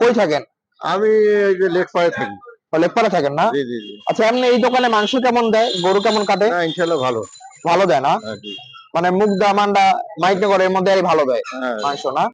কই থাকেন? আমি এই যে লেক পায়ে থাকি। লেকপাড়া থাকেন না? আচ্ছা আপনি এই দোকানে মাংস কেমন দেয়? গরু কেমন কাটে? ইনশাল্লাহ ভালো। ভালো দেয় না? মানে মুগ দা মুগদা মান্ডা করে এর মধ্যে ভালো দেয় হ্যাঁ। মাংস না?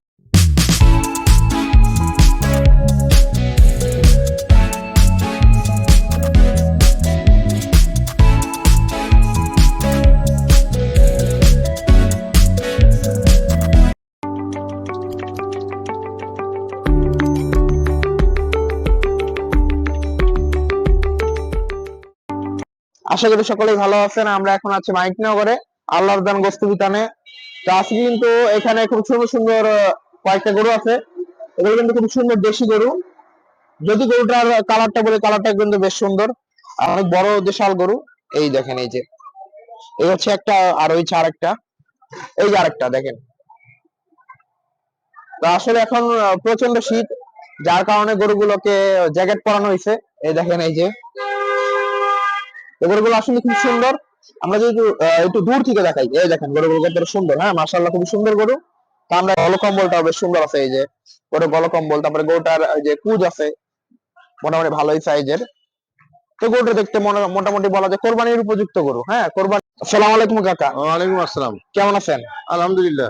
আশা করি সকলেই ভালো আছেন। আমরা এখন আছি মাইকনগরে আল্লাহর দান গোস্ত বিতানে তো আজকে কিন্তু এখানে খুব সুন্দর সুন্দর কয়েকটা গরু আছে। এগুলো কিন্তু খুব সুন্দর দেশি গরু। যদি গরুটার কালারটা বলে, কালারটা কিন্তু বেশ সুন্দর। অনেক বড় দেশাল গরু। এই দেখেন, এই যে। এই হচ্ছে একটা, আর ওই আরেকটা। এই যে আরেকটা, দেখেন। তো আসলে এখন প্রচণ্ড শীত, যার কারণে গরুগুলোকে জ্যাকেট পরানো হয়েছে। এই দেখেন, এই যে। গরুগুলো আসলে খুব সুন্দর। আমরা যদি আহ, একটু দূর থেকে দেখাই এই দেখেন গরুগুলো কত সুন্দর হ্যাঁ মাশাআল্লাহ খুব সুন্দর গরু। তা আমরা গলকম্বলটাও বেশ সুন্দর আছে এই যে গরু গলকম্বল তারপরে গরুটার ওই যে কুজ আছে মোটামুটি ভালোই সাইজের। তো গরুটা দেখতে মোটামুটি বলা যায় কোরবানির উপযুক্ত গরু হ্যাঁ কোরবানি। আসসালামু আলাইকুম কাকা। ওয়ালাইকুম আসসালাম। কেমন আছেন? আলহামদুলিল্লাহ।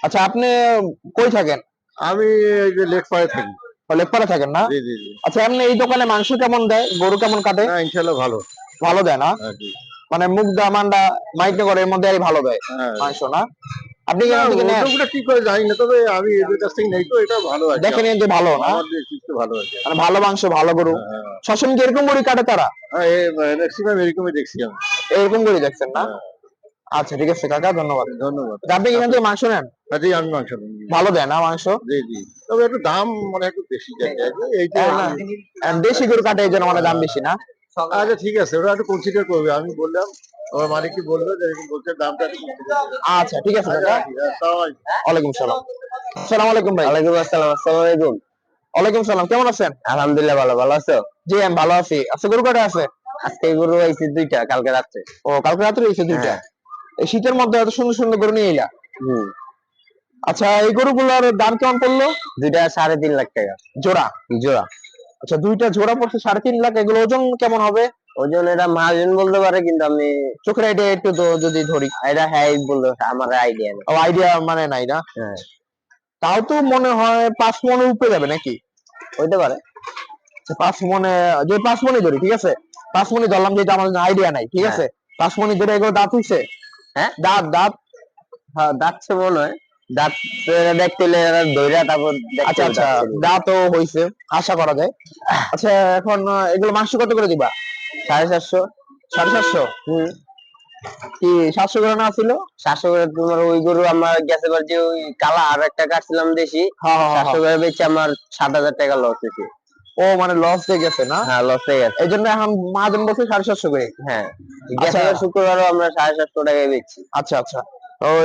আচ্ছা আপনি কই থাকেন? আমি এই যে লেক পায়ে থাকি। লেকপাড়া থাকেন না? জি জি জি। আচ্ছা আপনি এই দোকানে মাংস কেমন দেয়? গরু কেমন কাটে? না ইনশাল্লাহ ভালো। ভালো দেয় না। হ্যাঁ। মানে মুগদা মান্ডা মাইকনগর এর মধ্যে ভালো দেয়। হ্যাঁ। মাংস না। আপনি থেকে নেন? করে জানি না তবে আমি এদের কাছ থেকে নেই তো এটা ভালো আছে দেখে নিন যে ভালো না। ভালো আছে। মানে ভালো মাংস ভালো গরু। হ্যাঁ, সবসময় কি এরকম গরু কাটে তারা? ম্যাক্সিমাম এরকমই দেখছি আমি। এরকম গরু দেখছেন না? আচ্ছা ঠিক আছে কাকা ধন্যবাদ। ধন্যবাদ। আপনি এখান থেকে মাংস নেন? জি আমি মাংস ভালো দেয় না মাংস? জি জি। তবে একটু দাম মানে একটু বেশি যায়। আর দেশি গরু কাটে এই জন্য মানে দাম বেশি না। আচ্ছা ঠিক আছে ওরা একটু কনসিডার করবে। আমি বললাম আমার মালিক কি বলল যে এরকম বলছে দামটা। আচ্ছা ঠিক আছে কাকা আচ্ছা, ঠিক আছে, আসসালামু আলাইকুম। ওয়ালাইকুম সালাম। আসসালামু আলাইকুম ভাই। ওয়ালাইকুম আসসালাম আসসালামু আলাইকুম। ওয়ালাইকুম সালাম কেমন আছেন? আলহামদুলিল্লাহ ভালো ভালো আছো? জি আমি ভালো আছি। আচ্ছা গরু কাটে আছে? আজকে গরু আইছে দুইটা কালকে রাত্রে। ও কালকে রাত্রে এসে দুইটা? হ্যাঁ। এই শীতের মধ্যে এত সুন্দর সুন্দর গরু নিয়ে এলা? হুম। আচ্ছা এই গরুগুলোর দাম কেমন পড়ল? দুইটা সাড়ে তিন লাখ টাকা। জোড়া? জোড়া। আচ্ছা দুইটা জোড়া পড়ছে সাড়ে তিন লাখ এগুলো ওজন কেমন হবে? ওজন এটা মহাজন বলতে পারে কিন্তু আমি চোখের আইডিয়া একটু যদি ধরি। এটা হ্যাঁ বলতে আমার আইডিয়া নেই। ও আইডিয়া মানে নাই না? হ্যাঁ। তাও তো মনে হয় পাঁচ মনের উপরে যাবে নাকি? হইতে পারে। আচ্ছা, পাঁচ মনে যে পাঁচ মনে ধরি ঠিক আছে? পাঁচ মনে ধরলাম যেটা আমার আইডিয়া নাই ঠিক আছে? পাঁচ মনে ধরে এগুলো দাঁত হইছে? হ্যাঁ? দাঁত দাঁত? হ্যাঁ দাঁতছে মনে হয়। দাঁত দেখতে তারপর আচ্ছা আচ্ছা দাঁতও হইছে আশা করা যায়। আচ্ছা এখন এগুলো মাংস কত করে দিবা? সাড়ে চারশো সাড়ে সাতশো? হুম। কি সাতশো করে না ছিল? সাতশো করে তোমার ওই গরু আমার গেছে বার যে ওই কালা আর একটা কাটছিলাম দেশি। হ্যাঁ হ্যাঁ, হ্যাঁ সাতশো করে বেচে আমার সাত হাজার টাকা লস হয়েছে। ও মানে লস হয়ে গেছে না? হ্যাঁ লস হয়ে গেছে। এই জন্য এখন মহাজন বলছে সাড়ে সাতশো করে। হ্যাঁ। গেছে শুক্রবারও আমরা সাড়ে সাতশো টাকায় বেচছি। আচ্ছা আচ্ছা।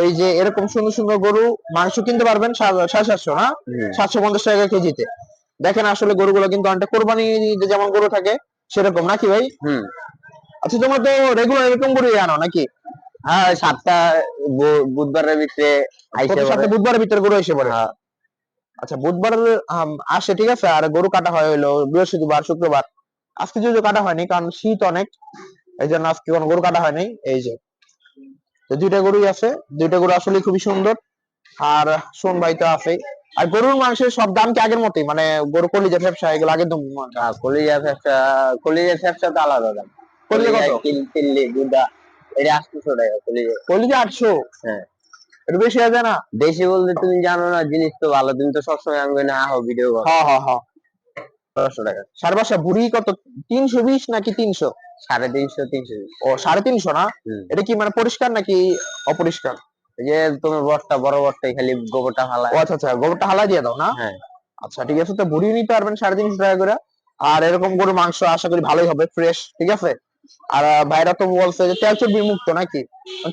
এই যে এরকম সুন্দর সুন্দর গরু মাংস কিনতে পারবেন সাড়ে সাতশো না? সাতশো পঞ্চাশ টাকা কেজিতে। দেখেন আসলে গরুগুলো কিন্তু অনেকটা কোরবানি যেমন গরু থাকে সেরকম নাকি ভাই? আচ্ছা তোমরা তো রেগুলার এরকম গরুই আনো নাকি? হ্যাঁ সাতটা বুধবারের ভিতরে। সপ্তাহে বুধবারের ভিতরে গরু এসে পড়ে? হ্যাঁ। আচ্ছা বুধবার আসে ঠিক আছে? আর গরু কাটা হয় হলো বৃহস্পতিবার শুক্রবার। আজকে যদি কাটা হয়নি কারণ শীত অনেক এই জন্য আজকে কোনো গরু কাটা হয়নি এই যে। তো দুইটা গরুই আছে। দুইটা গরু আসলে খুবই সুন্দর। আর সোন ভাই তো আছে আর গরুর মাংসের সব দাম কি আগের মতোই? মানে গরু কলিজা ব্যবসা এগুলো আগের দাম কলিজা ফ্যাপসা কলিজা ফ্যাপসা তো আলাদা দাম। কলিজা কত? কিল- গুদা এটা আটশোশো টাকা কলিজা। কলিজা আটশো? হ্যাঁ। একটু বেশি হয়ে যায় না? দেশি বলতে তুমি জানো না জিনিস তো ভালো। তুমি তো সবসময় আমি না আহো ভিডিও হ্যাঁ হ্যাঁ হ্যাঁ। টাকা। সাড়ে বাসা ভুড়ি কত? তিনশো বিশ নাকি তিনশো? সাড়ে তিনশো তিনশো ও সাড়ে তিনশো না? এটা কি মানে পরিষ্কার নাকি অপরিষ্কার? যে বরটা বড় খালি গোবরটা ফালা ও আচ্ছা আচ্ছা গোবরটা হালা দিয়ে দাও না? হ্যাঁ। আচ্ছা ঠিক আছে তো নিতে পারবেন সাড়ে তিনশো টাকা করে। আর এরকম গরুর মাংস আশা করি ভালোই হবে ফ্রেশ ঠিক আছে? আর ভাইরা তো বলছে যে তেল চর্বি মুক্ত নাকি?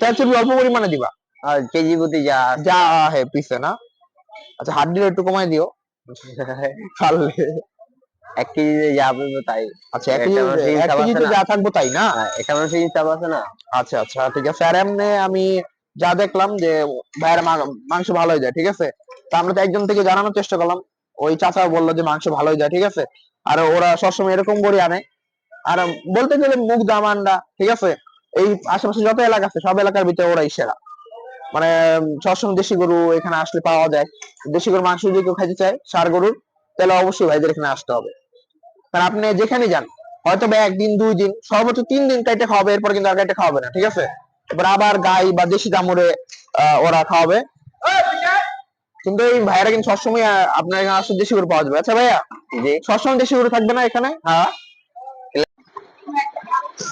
তেল চর্বি অল্প পরিমাণে দিবা। আর কেজি প্রতি যা যা হে পিছে না? আচ্ছা হাড্ডির একটু কমাই দিও। পারলে এক যা তাই। আচ্ছা এক একটা কেজি এক কেজিতে যা থাকব তাই না? হ্যাঁ, একটা মানুষের হিসাব আছে না। আচ্ছা আচ্ছা ঠিক আছে। আর এমনি আমি যা দেখলাম যে ভাইয়ের মাংস ভালোই দেয় ঠিক আছে? তা আমরা তো একজন থেকে জানানোর চেষ্টা করলাম। ওই চাচা বলল যে মাংস ভালোই যায় ঠিক আছে? আর ওরা সবসময় এরকম গরু আনে। আর বলতে গেলে মুগ দামান্ডা ঠিক আছে? এই আশেপাশে যত এলাকা আছে সব এলাকার ভিতরে ওরাই সেরা। মানে সবসময় দেশি গরু এখানে আসলে পাওয়া যায়। দেশি গরুর মাংস যদি কেউ খাইতে চায় সার গরুর তাহলে অবশ্যই ভাইদের এখানে আসতে হবে। কারণ আপনি যেখানে যান হয়তো বা একদিন দুই দিন সর্বোচ্চ তিন দিন কাইটে খাওয়াবে, এরপর কিন্তু আর কাইটে খাওয়াবে না, ঠিক আছে? এবার আবার গাই বা দেশি দামুরে ওরা খাওয়াবে। কিন্তু এই ভাইয়ারা কিন্তু সবসময় আপনার এখানে আসলে দেশি গরু পাওয়া যাবে। আচ্ছা ভাইয়া সবসময় দেশি গরু থাকবে না এখানে? হ্যাঁ।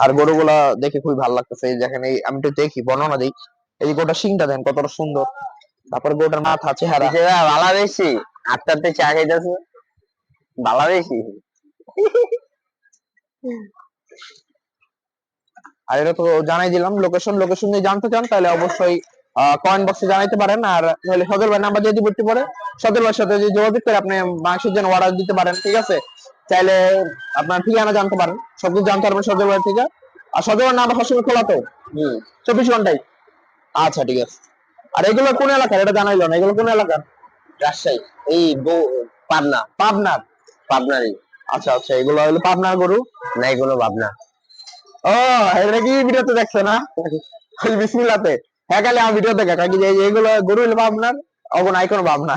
আর গরুগুলা দেখে খুবই ভালো লাগতেছে। এই আমি একটু দেখি, বর্ণনা দিই। এই গোটা শিংটা দেন, কতটা সুন্দর। তারপর গোটার মাথা, চেহারা। ভালো বেশি আটটাতে চা খাইতেছে। ভালো বেশি আর এটা তো জানাই দিলাম লোকেশন লোকেশন যদি জানতে চান, তাহলে অবশ্যই কমেন্ট বক্সে জানাইতে পারেন। আর তাহলে সদর ভাই নাম্বার দিয়ে দিব একটু সদর ভাইয়ের সাথে যদি যোগাযোগ করে আপনি মাংসের জন্য অর্ডার দিতে পারেন, ঠিক আছে? চাইলে আপনার ঠিকানা জানতে পারেন। সবকিছু জানতে পারবেন সদর ভাই থেকে। আর সদর ভাইয়ের নাম্বার সবসময় খোলা তো? চব্বিশ ঘন্টাই আচ্ছা ঠিক আছে। আর এগুলো কোন এলাকার? এটা জানাইলো না। এগুলো কোন এলাকার? রাজশাহী। এই পাবনা। পাবনার। পাবনারই। আচ্ছা আচ্ছা এগুলো হলো পাবনার গরু? নাই কোনো ভাবনা ও এটা কি ভিডিওতে দেখছ না? ওই বিসমিল্লাতে। হ্যাঁ খালি আমার ভিডিও দেখা কাকি যে এগুলো গরু হলো আপনার অগন আইকন ভাবনা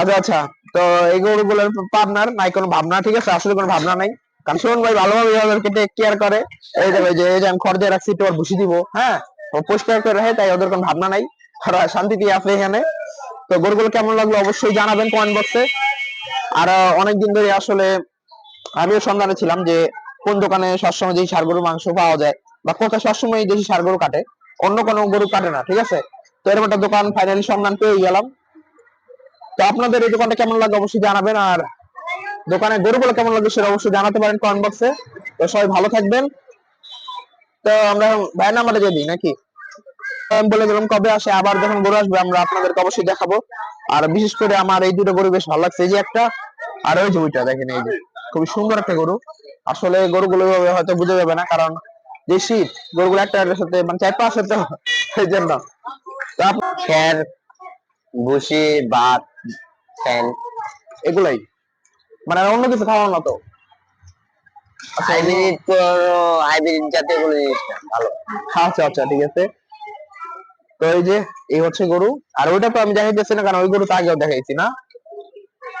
আচ্ছা আচ্ছা তো এই গরুগুলো পাবনার, নাই, কোনো ভাবনা ঠিক আছে? আসলে কোনো ভাবনা নাই। কারণ শোন ভাই ভালোভাবে ওদেরকে টেক কেয়ার করে। এই যে এই যে আমি খড় দিয়ে রাখছি ওর ভুসি দিব হ্যাঁ? পরিষ্কার করে রাখে, তাই ওদের কোনো ভাবনা নাই। শান্তিতে আছে এখানে। তো গরুগুলো কেমন লাগল অবশ্যই জানাবেন কমেন্ট বক্সে আর অনেকদিন ধরে আসলে আমিও সন্ধানে ছিলাম যে কোন দোকানে সবসময় দেশি সার মাংস পাওয়া যায় বা কোথায় সবসময় দেশি সার গরু কাটে। অন্য কোনো গরু কাটে না, ঠিক আছে? তো এরকম একটা দোকান ফাইনালি সন্ধান পেয়ে গেলাম। তো আপনাদের এই দোকানটা কেমন লাগে অবশ্যই জানাবেন, আর দোকানে গরুগুলো কেমন লাগে সেটা অবশ্যই জানাতে পারেন কমেন্ট বক্সে তো সবাই ভালো থাকবেন। তো আমরা ভাইয়ের নাম্বারটা দিয়ে দিই, নাকি? আমি বলে দিলাম কবে আসে আবার যখন গরু আসবে আমরা আপনাদেরকে অবশ্যই দেখাবো। আর বিশেষ করে আমার এই দুটো গরু বেশ ভালো লাগছে। এই যে একটা আর ওই যে ওইটা দেখেন এই যে খুবই সুন্দর একটা গরু। আসলে গরুগুলো হয়তো বুঝে যাবে না কারণ যে শীত গরুগুলো একটা সাথে মানে চার পাঁচ সাথে এই জন্য। তো খের ভুসি ভাত ফ্যান এগুলাই। মানে অন্য কিছু খাওয়ানো না তো হাইব্রিড তো হাইব্রিড জাতীয় কোনো জিনিস ভালো। আচ্ছা আচ্ছা ঠিক আছে। তো এই যে এই হচ্ছে গরু। আর ওইটা তো আমি দেখাইতেছি না কারণ ওই গরু তো আগেও দেখাইছি না।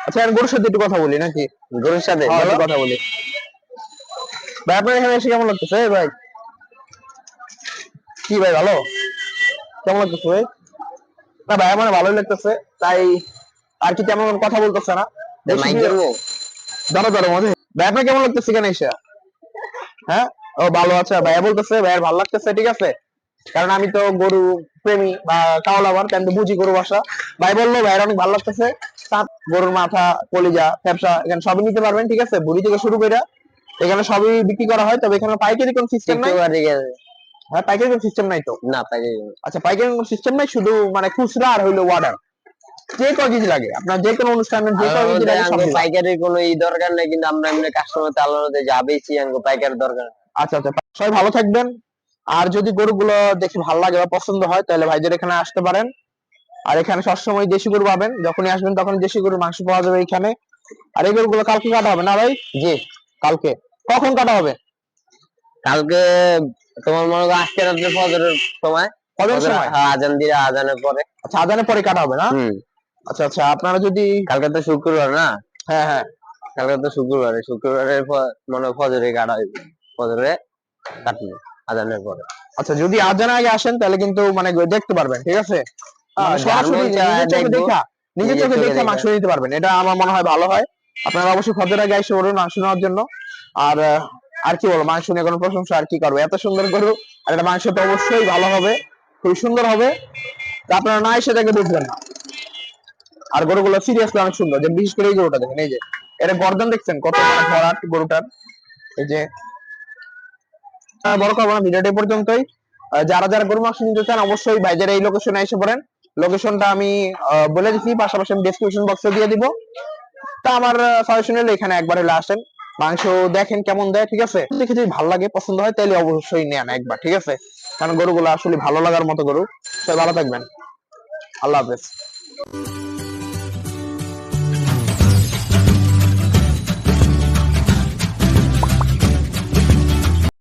আচ্ছা আর গরুর সাথে একটু কথা বলি নাকি? গরুর সাথে হ্যাঁ, কথা বলি। ভাই আপনার এখানে এসে কেমন লাগতেছে ভাই? কি ভাই ভালো? কেমন লাগতেছে ভাই? না ভাই আমার ভালোই লাগতেছে তাই আর কি তেমন কথা বলতেছে না। ধরো ধরো মধ্যে ভাই আপনার কেমন লাগতেছে এখানে এসে? হ্যাঁ? ও ভালো আছে। ভাইয়া বলতেছে ভাইয়ার ভালো লাগতেছে ঠিক আছে? কারণ আমি তো গরু প্রেমী বা কাওলাবার তাই আমি তো বুঝি গরু বাসা। ভাই বলল ভাইয়ের অনেক ভালো লাগতেছে। গরুর মাথা কলিজা ফ্যাপসা এখানে সবই নিতে পারবেন ঠিক আছে? বুড়ি থেকে শুরু করে এখানে সবই বিক্রি করা হয় তবে এখানে পাইকারি কোন সিস্টেম নাই। হ্যাঁ পাইকারি কোন সিস্টেম নাই তো? না পাইকারি আচ্ছা পাইকারি কোন সিস্টেম নাই শুধু মানে খুচরা আর হইল অর্ডার যে কয় কেজি লাগে আপনার যে কোনো অনুষ্ঠানে যে কয় কেজি লাগে পাইকারি কোনো ই দরকার নেই কিন্তু আমরা এমনি কাস্টমার তালানোতে যা বেশি আঙ্গো পাইকারি দরকার। আচ্ছা আচ্ছা সবাই ভালো থাকবেন। আর যদি গরুগুলো দেখে ভালো লাগে বা পছন্দ হয় তাহলে ভাইদের এখানে আসতে পারেন। আর এখানে সবসময় দেশি গরু পাবেন। যখনই আসবেন তখন দেশি গরুর মাংস পাওয়া যাবে এখানে। আর এই গরুগুলো কালকে কাটা হবে না ভাই? জি। কালকে। কখন কাটা হবে? কালকে তোমার মনে করো আজকে রাত্রে ফজরের সময়। কজন ফজর- সময়? হ্যাঁ, আজান দিয়ে আজানের পরে। আচ্ছা আদানের পরে কাটা হবে না? আচ্ছা আচ্ছা আপনারা যদি কালকে তো শুক্রবার না? হ্যাঁ হ্যাঁ। কালকে তো শুক্রবারে। শুক্রবারে ফ- মনে হয় ফজরে কাটা হইবে। ফজরে কাটবে। আজানের পরে। আচ্ছা যদি আজানের আগে আসেন তাহলে কিন্তু মানে দেখতে পারবেন ঠিক আছে? সরাসরি নিজের চোখে দেখা নিজের নিজের চোখে চোখে দেখে মাংস নিতে পারবেন। এটা আমার মনে হয় ভালো হয়। আপনারা অবশ্যই খদ্দের আগে এসে পড়ুন মাংস নেওয়ার জন্য। আর আর কি বলব মাংস নিয়ে কোনো প্রশংসা আর কি করব? এত সুন্দর গরু আর এটা মাংস তো অবশ্যই ভালো হবে খুবই সুন্দর হবে। আপনারা না এসে দেখে বুঝবেন না। আর গরুগুলো সিরিয়াসলি অনেক সুন্দর যে বিশেষ করে এই গরুটা দেখেন এই যে। এটা গর্দন দেখছেন কত? মানে ভরাট গরুটার। এই যে বড় করব না, ভিডিওটা পর্যন্তই। যারা যারা গরু মাংস নিতে চান, অবশ্যই ভাইদের এই লোকেশনে এসে পড়েন। লোকেশনটা আমি বলে দিচ্ছি পাশাপাশি আমি ডেসক্রিপশন বক্সে দিয়ে দিব। তা আমার সাজেশন হলো এখানে একবার হলে আসেন মাংস দেখেন কেমন দেয়, ঠিক আছে? দেখে যদি ভালো লাগে, পছন্দ হয় তাহলে অবশ্যই নেন একবার, ঠিক আছে? কারণ গরুগুলো আসলে ভালো লাগার মতো গরু। সবাই ভালো থাকবেন। আল্লাহ হাফেজ।